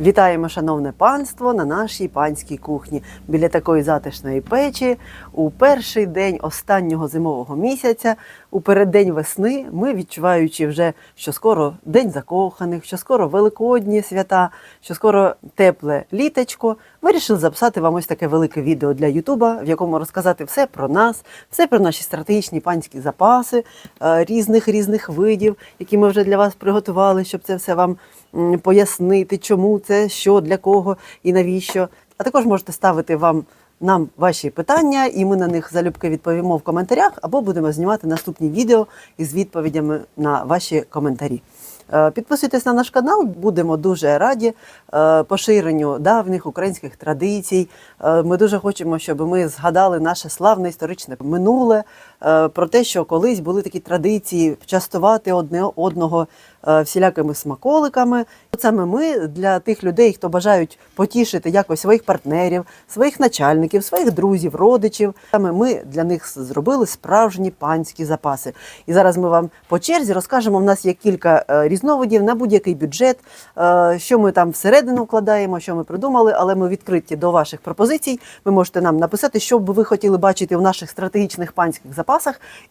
Вітаємо, шановне панство, на нашій панській кухні біля такої затишної печі. У перший день останнього зимового місяця, у переддень весни, ми відчуваючи вже, що скоро день закоханих, що скоро великодні свята, що скоро тепле літечко, вирішили записати вам ось таке велике відео для Ютуба, в якому розказати все про нас, все про наші стратегічні панські запаси е, різних різних видів, які ми вже для вас приготували, щоб це все вам пояснити, чому це, що, для кого і навіщо. А також можете ставити вам нам ваші питання, і ми на них залюбки відповімо в коментарях, або будемо знімати наступні відео із відповідями на ваші коментарі. Е, Підписуйтесь на наш канал, будемо дуже раді е, поширенню давніх українських традицій. Е, Ми дуже хочемо, щоб ми згадали наше славне історичне минуле про те, що колись були такі традиції частувати одне одного е, всілякими смаколиками. От Саме ми для тих людей, хто бажають потішити якось своїх партнерів, своїх начальників, своїх друзів, родичів. Саме ми для них зробили справжні панські запаси. І зараз ми вам по черзі розкажемо. У нас є кілька е, різновидів на будь-який бюджет, е, що ми там всередину вкладаємо, що ми придумали, але ми відкриті до ваших пропозицій. Ви можете нам написати, що б ви хотіли бачити в наших стратегічних панських запасах.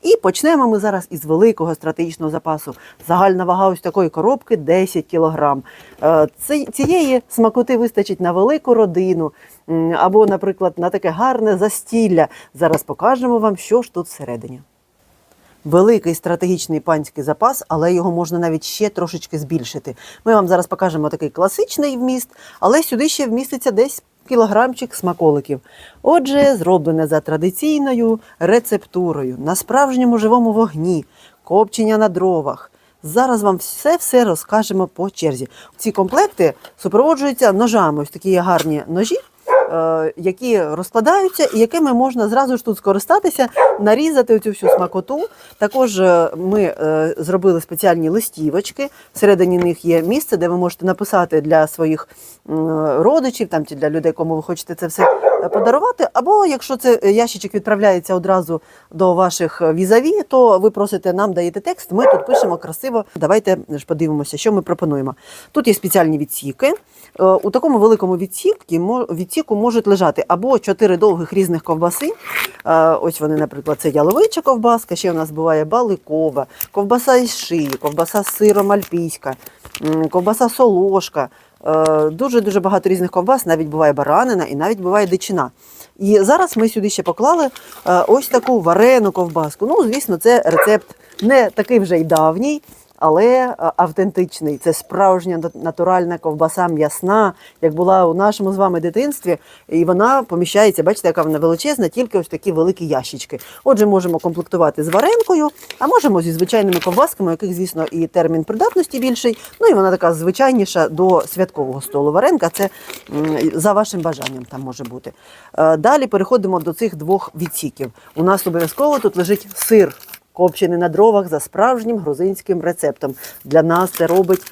І почнемо ми зараз із великого стратегічного запасу. Загальна вага ось такої коробки 10 кілограм. Е, Цієї смакоти вистачить на велику родину або, наприклад, на таке гарне застілля. Зараз покажемо вам, що ж тут всередині. Великий стратегічний панський запас, але його можна навіть ще трошечки збільшити. Ми вам зараз покажемо такий класичний вміст, але сюди ще вміститься десь кілограмчик смаколиків. Отже, зроблене за традиційною рецептурою на справжньому живому вогні, копчення на дровах. Зараз вам все-все розкажемо по черзі. Ці комплекти супроводжуються ножами. Ось такі гарні ножі які розкладаються і якими можна зразу ж тут скористатися, нарізати цю всю смакоту. Також е, ми е, зробили спеціальні листівочки. Всередині них є місце, де ви можете написати для своїх родичів там, чи для людей, кому ви хочете це все е, подарувати. Або якщо це ящичок відправляється одразу до ваших візаві, то ви просите нам даєте текст. Ми тут пишемо красиво. Давайте ж подивимося, що ми пропонуємо. Тут є спеціальні відсіки. Е, У такому великому відсікі, мо- відсіку можуть лежати або чотири довгих різних ковбаси. Е, Ось вони, наприклад, це яловича ковбаска, ще у нас буває баликова, ковбаса із шиї, ковбаса з сиром альпійська, ковбаса солошка. Дуже-дуже багато різних ковбас, навіть буває баранина і навіть буває дичина. І зараз ми сюди ще поклали е, ось таку варену ковбаску. Ну, звісно, це рецепт не такий вже й давній, але е, автентичний. Це справжня натуральна ковбаса м'ясна, як була у нашому з вами дитинстві. І вона поміщається, бачите, яка вона величезна, тільки ось такі великі ящички. Отже, можемо комплектувати з варенкою, а можемо зі звичайними ковбасками, яких, звісно, і термін придатності більший. Ну і вона така звичайніша до святкового столу. Варенка це за вашим бажанням там може бути. Е, Далі переходимо до цих двох відсіків. У нас обов'язково тут лежить сир. Копчений на дровах за справжнім грузинським рецептом. Для нас це робить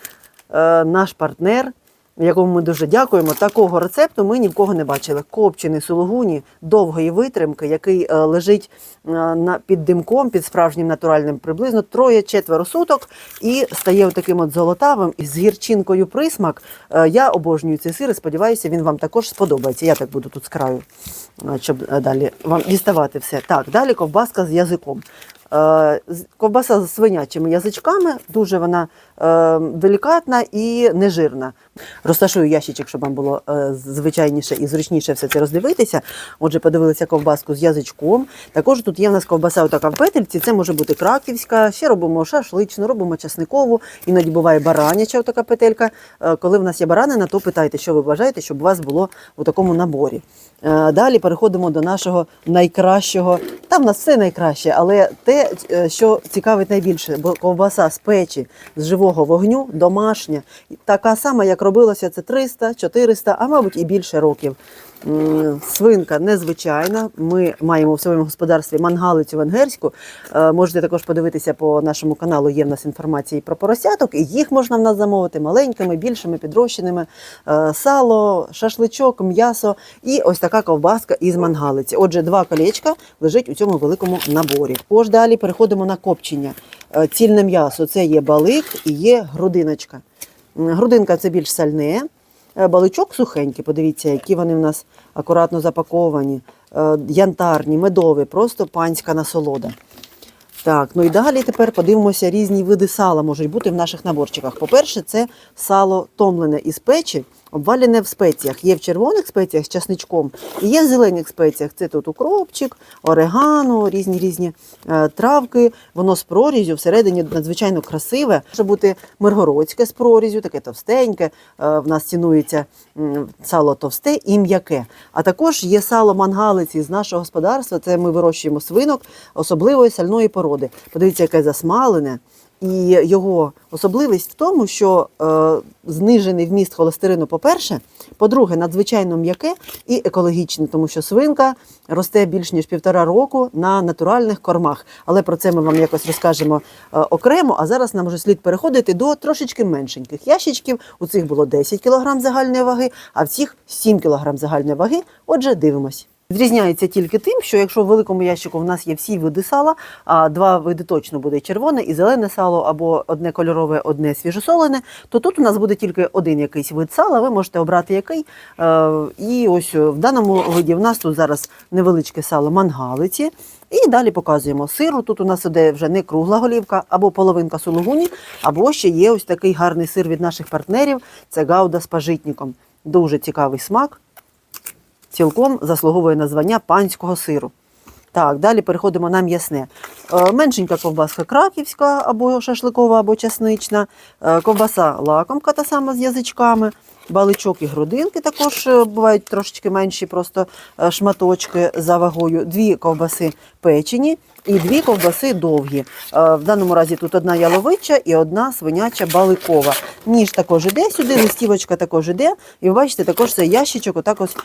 е, наш партнер, якому ми дуже дякуємо. Такого рецепту ми ні в кого не бачили. Копчений сулугуні довгої витримки, який е, лежить е, на, під димком, під справжнім натуральним, приблизно троє-четверо суток і стає таким от золотавим і з гірчинкою присмак. Е, я обожнюю цей сир і сподіваюся, він вам також сподобається. Я так буду тут з краю, е, щоб е, далі вам діставати все. Так, далі ковбаска з язиком. Е, Ковбаса з свинячими язичками, дуже вона е, делікатна і нежирна. Розташую ящичок, щоб вам було е, звичайніше і зручніше все це роздивитися. Отже, подивилися ковбаску з язичком. Також тут є в нас ковбаса отака в петельці. Це може бути краківська, ще робимо шашличну, робимо часникову, іноді буває бараняча отака петелька. Коли в нас є баранина, то питайте, що ви бажаєте, щоб у вас було у такому наборі. Далі переходимо до нашого найкращого. Там в нас все найкраще, але те, е, що цікавить найбільше, бо ковбаса з печі, з живого вогню, домашня, така сама, як робилося це 300, 400, а мабуть і більше років. Свинка незвичайна. Ми маємо в своєму господарстві мангалицю венгерську. Е, Можете також подивитися по нашому каналу. Є в нас інформація і про поросяток, і їх можна в нас замовити маленькими, більшими, підрощеними. Е, Сало, шашличок, м'ясо і ось така ковбаска із мангалиці. Отже, два колечка лежить у цьому великому наборі. Тож далі переходимо на копчення. Е, Цільне м'ясо це є балик і є грудиночка. Грудинка це більш сальне. Е, баличок сухенький. Подивіться, які вони в нас акуратно запаковані, е, янтарні, медові, просто панська насолода. Так, ну і далі тепер подивимося, різні види сала можуть бути в наших наборчиках. По-перше, це сало томлене із печі, обвалене в спеціях. Є в червоних спеціях з часничком, і є в зелених спеціях. Це тут укропчик, орегано, різні різні е, травки. Воно з прорізю всередині надзвичайно красиве. Може бути миргородське з прорізю, таке товстеньке. Е, в нас цінується сало товсте і м'яке. А також є сало мангалиці з нашого господарства. Це ми вирощуємо свинок особливої сальної породи. Подивіться, яке засмалене. І його особливість в тому, що е, знижений вміст холестерину, по-перше, по-друге, надзвичайно м'яке і екологічне, тому що свинка росте більш ніж півтора року на натуральних кормах. Але про це ми вам якось розкажемо е, окремо. А зараз нам вже слід переходити до трошечки меншеньких ящичків. У цих було 10 кг загальної ваги, а в цих 7 кг загальної ваги. Отже, дивимось. Відрізняється тільки тим, що якщо в великому ящику в нас є всі види сала, а два види точно буде червоне і зелене сало, або одне кольорове, одне свіжосолене, то тут у нас буде тільки один якийсь вид сала. Ви можете обрати який. Е, І ось в даному виді в нас тут зараз невеличке сало мангалиці. І далі показуємо сиру. Тут у нас іде вже не кругла голівка, або половинка сулугуні, або ще є ось такий гарний сир від наших партнерів. Це гауда з пажитником. Дуже цікавий смак цілком заслуговує названня панського сиру. Так, далі переходимо на м'ясне. Е, Меншенька ковбаска краківська, або шашликова, або часнична, Е, ковбаса лакомка та сама з язичками, баличок і грудинки також е, бувають трошечки менші, просто шматочки за вагою. Дві ковбаси печені і дві ковбаси довгі. В даному разі тут одна яловича і одна свиняча баликова. Ніж також іде сюди, листівочка також іде. І ви бачите, також цей ящичок отак ось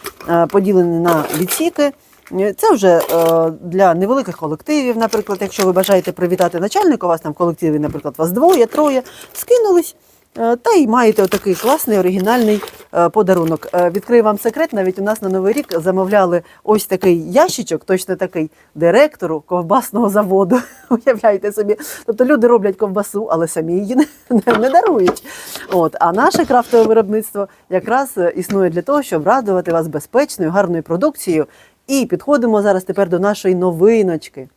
поділений на відсіки. Е, Це вже е, для невеликих колективів, наприклад, якщо ви бажаєте привітати начальника, у вас там в колективі, наприклад, вас двоє, троє, скинулись. е, Та й маєте отакий класний оригінальний подарунок. Відкрию вам секрет, навіть у нас на Новий рік замовляли ось такий ящичок, точно такий директору ковбасного заводу. Уявляєте собі. Тобто люди роблять ковбасу, але самі її не, не, дарують. От, а наше крафтове виробництво якраз існує для того, щоб радувати вас безпечною, гарною продукцією. І підходимо зараз тепер до нашої новиночки.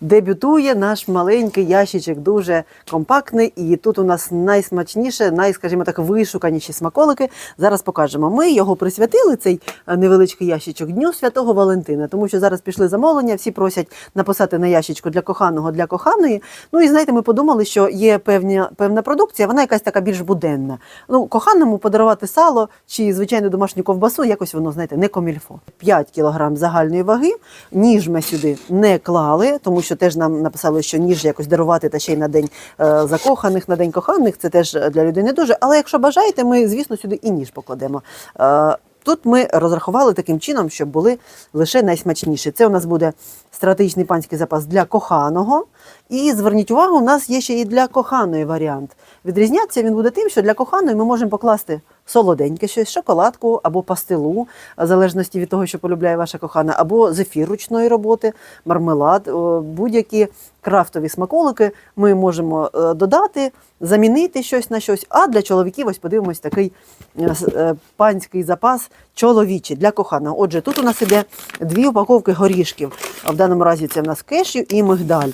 Дебютує наш маленький ящичок, дуже компактний, і тут у нас найсмачніше, най, скажімо так, вишуканіші смаколики. Зараз покажемо. Ми його присвятили, цей е, невеличкий ящичок Дню Святого Валентина, тому що зараз пішли замовлення, всі просять написати на ящичку для коханого, для коханої. Ну і знаєте, ми подумали, що є певна, певна продукція, вона якась така більш буденна. Ну, коханому подарувати сало чи звичайну домашню ковбасу, якось воно, знаєте, не комільфо. 5 кілограм загальної ваги. Ніж ми сюди не клали, тому що теж нам написали, що ніж якось дарувати та ще й на день е, закоханих, на день коханих. Це теж для людей не дуже. Але якщо бажаєте, ми, звісно, сюди і ніж покладемо. Е, Тут ми розрахували таким чином, щоб були лише найсмачніші. Це у нас буде стратегічний панський запас для коханого. І зверніть увагу, у нас є ще і для коханої варіант. Відрізнятися він буде тим, що для коханої ми можемо покласти солоденьке щось, шоколадку або пастилу, в залежності від того, що полюбляє ваша кохана, або зефір ручної роботи, мармелад, будь-які крафтові смаколики ми можемо е, додати, замінити щось на щось. А для чоловіків ось подивимось такий е, е, панський запас чоловічий для коханого. Отже, тут у нас іде дві упаковки горішків. В даному разі це в нас кешю і мигдаль.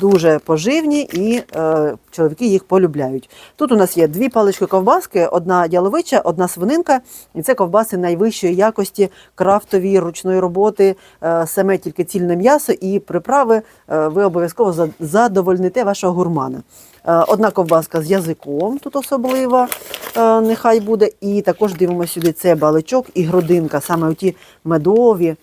Дуже поживні і чоловіки їх полюбляють. Тут у нас є дві палички ковбаски, одна яловича, одна свининка. І це ковбаси найвищої якості, крафтові, ручної роботи, саме тільки цільне м'ясо і приправи. Ви обов'язково за- задовольните вашого гурмана. Е, Одна ковбаска з язиком, тут особлива, е, нехай буде. І також дивимося сюди це баличок і грудинка, саме ті медові,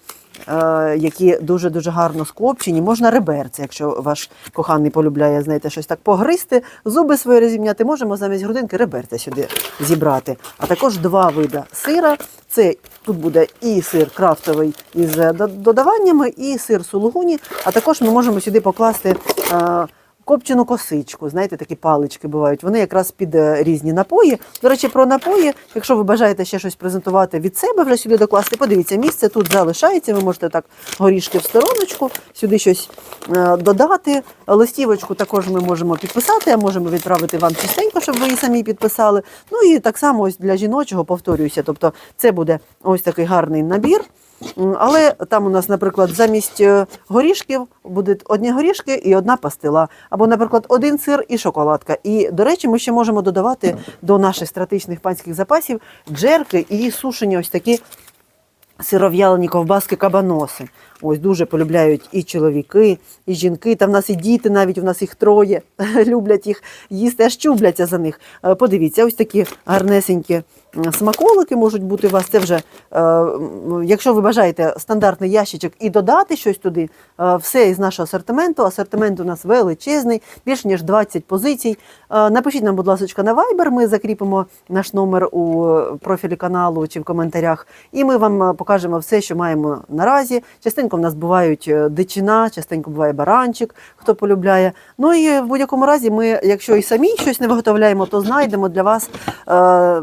е, які дуже-дуже гарно скопчені. Можна реберці, якщо ваш коханий полюбляє, знаєте, щось так погризти, зуби свої розім'яти, можемо замість грудинки реберця сюди зібрати. А також два вида сира. Це тут буде і сир крафтовий із е, додаваннями, і сир сулугуні. А також ми можемо сюди покласти. Копчену косичку. Знаєте, такі палички бувають. Вони якраз під е, різні напої. До речі, про напої, якщо ви бажаєте ще щось презентувати від себе, вже сюди докласти, подивіться, місце тут залишається. Ви можете так горішки в стороночку, сюди щось е, додати. Листівочку також ми можемо підписати, а можемо відправити вам частенько, щоб ви її самі підписали. Ну і так само ось для жіночого повторююся. Тобто це буде ось такий гарний набір. Але там у нас, наприклад, замість е, горішків будуть одні горішки і одна пастила. Або, наприклад, один сир і шоколадка. І, до речі, ми ще можемо додавати до наших стратегічних панських запасів джерки і сушені ось такі сиров'ялені ковбаски кабаноси. Ось дуже полюбляють і чоловіки, і жінки. Та в нас і діти, навіть у нас їх троє, люблять їх їсти, аж чубляться за них. Е, Подивіться, ось такі гарнесенькі смаколики можуть бути у вас. Це вже, е, якщо ви бажаєте стандартний ящичок і додати щось туди, е, все із нашого асортименту. Асортимент у нас величезний, більш ніж 20 позицій. Е, Напишіть нам, будь ласка, на Viber, ми закріпимо наш номер у профілі каналу чи в коментарях, і ми вам покажемо все, що маємо наразі. Частенько в нас бувають дичина, частенько буває баранчик, хто полюбляє. Ну і в будь-якому разі, ми, якщо і самі щось не виготовляємо, то знайдемо для вас е,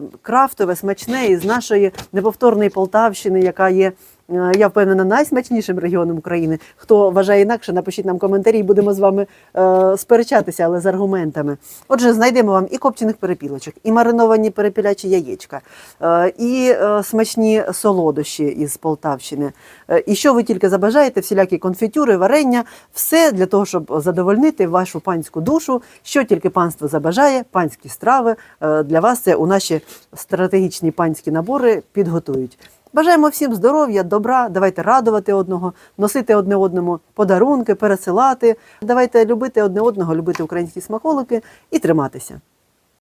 крафтове, смачне із нашої неповторної Полтавщини, яка є. Е, Я впевнена, найсмачнішим регіоном України. Хто вважає інакше, напишіть нам коментарі, і будемо з вами е, сперечатися, але з аргументами. Отже, знайдемо вам і копчених перепілочок, і мариновані перепілячі яєчка, е, і е, смачні солодощі із Полтавщини. Е, і що ви тільки забажаєте, всілякі конфітюри, варення, все для того, щоб задовольнити вашу панську душу. Що тільки панство забажає, панські страви е, для вас це у наші стратегічні панські набори підготують. Бажаємо всім здоров'я, добра. Давайте радувати одного, носити одне одному подарунки, пересилати. Давайте любити одне одного, любити українські смаколики і триматися.